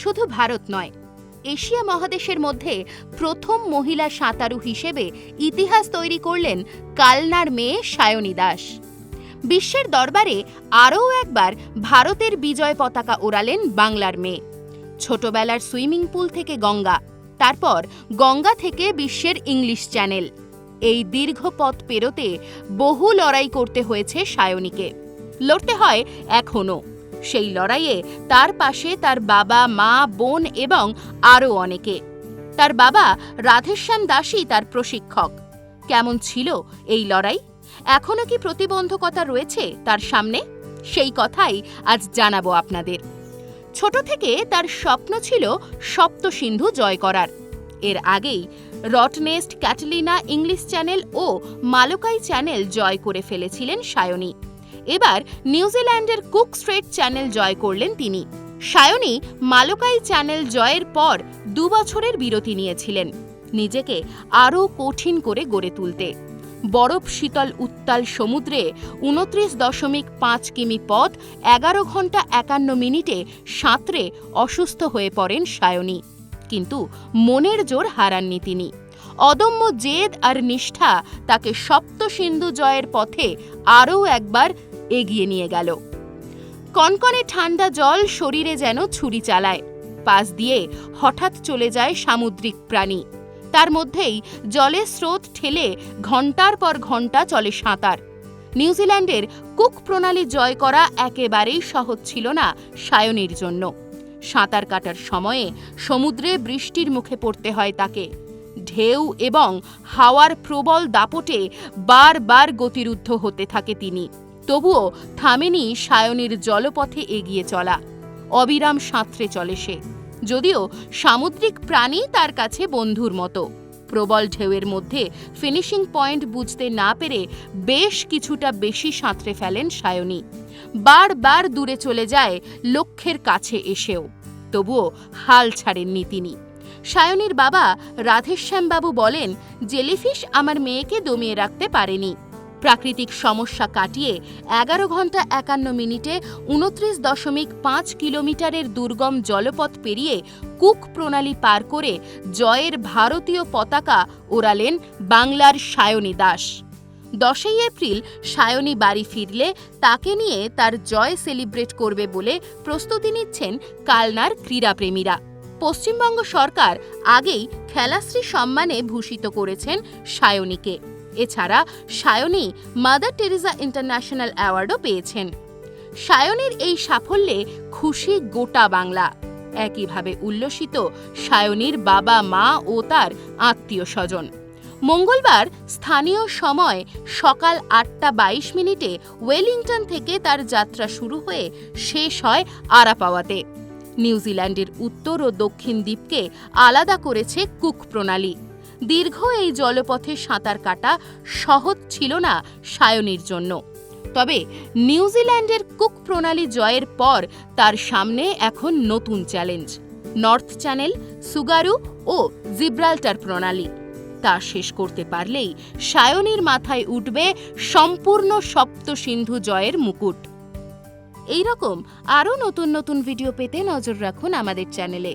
শুধু ভারত নয়, এশিয়া মহাদেশের মধ্যে প্রথম মহিলা সাঁতারু হিসেবে ইতিহাস তৈরি করলেন কালনার মেয়ে সায়নী দাস। বিশ্বের দরবারে আরও একবার ভারতের বিজয় পতাকা ওড়ালেন বাংলার মেয়ে। ছোটবেলার সুইমিং পুল থেকে গঙ্গা, তারপর গঙ্গা থেকে বিশ্বের ইংলিশ চ্যানেল। এই দীর্ঘ পথ পেরোতে বহু লড়াই করতে হয়েছে সায়নীকে। লড়তে হয় এখনও। সেই লড়াইয়ে তার পাশে তার বাবা, মা, বোন এবং আরও অনেকে। তার বাবা রাধেশ্যাম দাসই তার প্রশিক্ষক। কেমন ছিল এই লড়াই? এখনও কি প্রতিবন্ধকতা রয়েছে তার সামনে? সেই কথাই আজ জানাব আপনাদের। ছোট থেকে তার স্বপ্ন ছিল সপ্ত সিন্ধু জয় করার। এর আগেই রটনেস্ট ক্যাটলিনা ইংলিশ চ্যানেল ও মালোকাই চ্যানেল জয় করে ফেলেছিলেন সায়নী। এবার নিউজিল্যান্ডের কুক স্ট্রেট চ্যানেল জয় করলেন তিনি। সায়নী মালকাই চ্যানেল জয়ের পর দু বছরের বিরতি নিয়েছিলেন, নিজেকে আরও কঠিন করে গড়ে তুলতে। বরফ শীতল উত্তাল সমুদ্রে উনত্রিশ দশমিক পাঁচ কিমি পথ, এগারো ঘণ্টা একান্ন মিনিটে সাঁতরে অসুস্থ হয়ে পড়েন সায়নী। কিন্তু মনের জোর হারাননি তিনি। অদম্য জেদ আর নিষ্ঠা তাকে সপ্ত সিন্ধু জয়ের পথে আরও একবার এগিয়ে নিয়ে গেল। কনকনে ঠান্ডা জল শরীরে যেন ছুরি চালায়। পাশ দিয়ে হঠাৎ চলে যায় সামুদ্রিক প্রাণী। তার মধ্যেই জলের স্রোত ঠেলে ঘণ্টার পর ঘণ্টা চলে সাঁতার। নিউজিল্যান্ডের কুক প্রণালী জয় করা একেবারেই সহজ ছিল না সায়নীর জন্য। সাঁতার কাটার সময়ে সমুদ্রে বৃষ্টির মুখে পড়তে হয় তাকে। ঢেউ এবং হাওয়ার প্রবল দাপটে বারবার গতিরুদ্ধ হতে থাকে তিনি। তবুও থামেনি সায়নীর জলপথে এগিয়ে চলা। অবিরাম সাঁতরে চলে সে। যদিও সামুদ্রিক প্রাণী তার কাছে বন্ধুর মতো। প্রবল ঢেউয়ের মধ্যে ফিনিশিং পয়েন্ট বুঝতে না পেরে বেশ কিছুটা বেশি সাঁতরে ফেলেন সায়নী। বারবার দূরে চলে যায় লক্ষ্যের কাছে এসেও। তবুও হাল ছাড়েননি তিনি। সায়নীর বাবা রাধেশ্যামবাবু বলেন, জেলিফিশ আমার মেয়েকে দমিয়ে রাখতে পারেনি। প্রাকৃতিক সমস্যা কাটিয়ে এগারো ঘণ্টা একান্ন মিনিটে উনত্রিশ দশমিক পাঁচ কিলোমিটারের দুর্গম জলপথ পেরিয়ে কুক প্রণালী পার করে জয়ের ভারতীয় পতাকা ওড়ালেন বাংলার সায়নী দাস। দশই এপ্রিল সায়নী বাড়ি ফিরলে তাকে নিয়ে তার জয় সেলিব্রেট করবে বলে প্রস্তুতি নিচ্ছেন কালনার ক্রীড়াপ্রেমীরা। পশ্চিমবঙ্গ সরকার আগেই খেলাশ্রী সম্মানে ভূষিত করেছেন সায়নীকে। এছাড়া সায়নী মাদার টেরিজা ইন্টারন্যাশনাল অ্যাওয়ার্ডও পেয়েছেন। সায়নীর এই সাফল্যে খুশি গোটা বাংলা। একইভাবে উল্লসিত সায়নীর বাবা, মা ও তার আত্মীয় স্বজন। মঙ্গলবার স্থানীয় সময় সকাল আটটা বাইশ মিনিটে ওয়েলিংটন থেকে তার যাত্রা শুরু হয়ে শেষ হয় আরাপাওয়াতে। নিউজিল্যান্ডের উত্তর ও দক্ষিণ দ্বীপকে আলাদা করেছে কুক প্রণালী। দীর্ঘ এই জলপথে সাঁতার কাটা সহজ ছিল না সায়নির জন্য। তবে নিউজিল্যান্ডের কুক প্রণালী জয়ের পর তার সামনে এখন নতুন চ্যালেঞ্জ। নর্থ চ্যানেল, সুগারু ও জিব্রাল্টার প্রণালী। তা শেষ করতে পারলেই সায়নীর মাথায় উঠবে সম্পূর্ণ সপ্ত সিন্ধু জয়ের মুকুট। এই রকম আরও নতুন নতুন ভিডিও পেতে নজর রাখুন আমাদের চ্যানেলে।